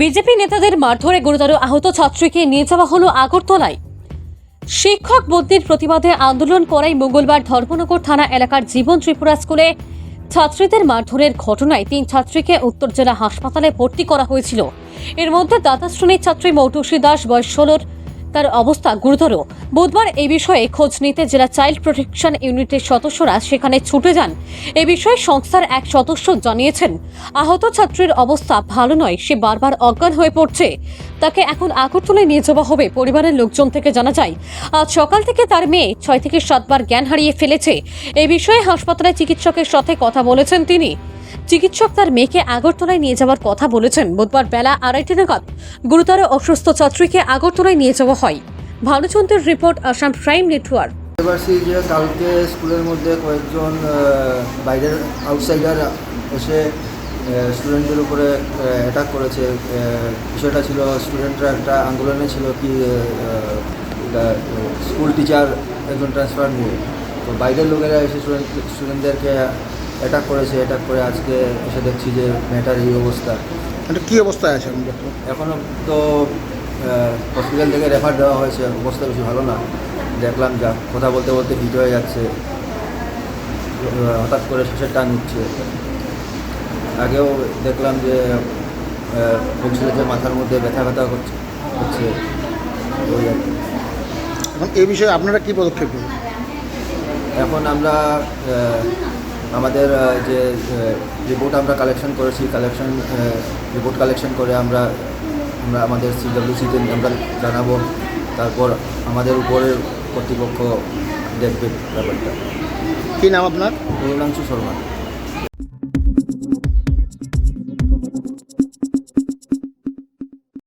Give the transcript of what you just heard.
BJP নেতাদের মারধরে গুরুতর আহত ছাত্রীকে নিয়ে যাওয়া হলো আগরতলায়। শিক্ষক বদলির প্রতিবাদে আন্দোলন করাই মঙ্গলবার ধর্মনগর থানা এলাকার জীবন ত্রিপুরা স্কুলে ছাত্রীদের মারধরের ঘটনায় তিন ছাত্রীকে উত্তর জেলা হাসপাতালে ভর্তি করা হয়েছিল। এর মধ্যে দ্বাদশ শ্রেণির ছাত্রী মৌটুসী দাস, বয়স ষোলোর তার অবস্থা গুরুতর। বুধবার এই বিষয়ে খোঁজ নিতে জেলা চাইল্ড প্রোটেকশন ইউনিটের সদস্যরা সেখানে ছুটে যান। এ বিষয়ে সংস্থার এক সদস্য জানিয়েছেন, আহত ছাত্রীর অবস্থা ভালো নয়, সে বারবার অজ্ঞান হয়ে পড়ছে। তাকে এখন আগরতলায় নিয়ে যাওয়া হবে, পরিবারের লোকজন থেকে জানা যায়, আজ সকাল থেকে তার মেয়ে ছয় থেকে সাতবার জ্ঞান হারিয়ে ফেলেছে। এ বিষয়ে হাসপাতালে চিকিৎসকের সাথে কথা বলেছেন তিনি। চিকিৎসক তার মেয়েকে আগরতলায় নিয়ে যাওয়ার কথা বলেছেন। বুধবার বেলা আড়াইটে নাগাদ গুরুতর অসুস্থ ছাত্রীকে আগরতলায় নিয়ে যাওয়া হয়। ভানুচন্দ্রের রিপোর্ট, আসাম প্রাইম নেটওয়ার্ক। পারছি যে কালকে স্কুলের মধ্যে কয়েকজন বাইরের আউটসাইডার এসে স্টুডেন্টদের উপরে অ্যাটাক করেছে। বিষয়টা ছিল স্টুডেন্টরা একটা আন্দোলনে ছিল কি স্কুল টিচার একজন ট্রান্সফার নিয়ে। তো বাইরের লোকেরা এসে স্টুডেন্ট, স্টুডেন্টদেরকে অ্যাটাক করেছে অ্যাটাক করে আজকে এসে দেখছি যে মেয়েটার এই অবস্থা। এটা কি অবস্থায় আছে এখন বর্তমানে? এখনও তো হসপিটাল থেকে রেফার দেওয়া হয়েছে অবস্থা বেশি ভালো না। দেখলাম যা কথা বলতে বলতে হিট হয়ে যাচ্ছে। হঠাৎ করে শেষের টান উঠছে। আগেও দেখলাম যে যে মাথার মধ্যে ব্যথা ব্যথা করছে হচ্ছে। ওই আর কি। এখন এই বিষয়ে আপনারা কি পদক্ষেপ নেবেন? এখন আমরা আহ, আমাদের যে রিপোর্ট আমরা কালেকশন করেছি কালেকশন রিপোর্ট কালেকশন করে আমরা আমরা আমাদের সিডব্লিউসিতে আমরা জানাব। তারপর আমাদের উপরের কর্তৃপক্ষ দেখবে ব্যাপারটা। কী নাম আপনার? অরুণাংশু শর্মা।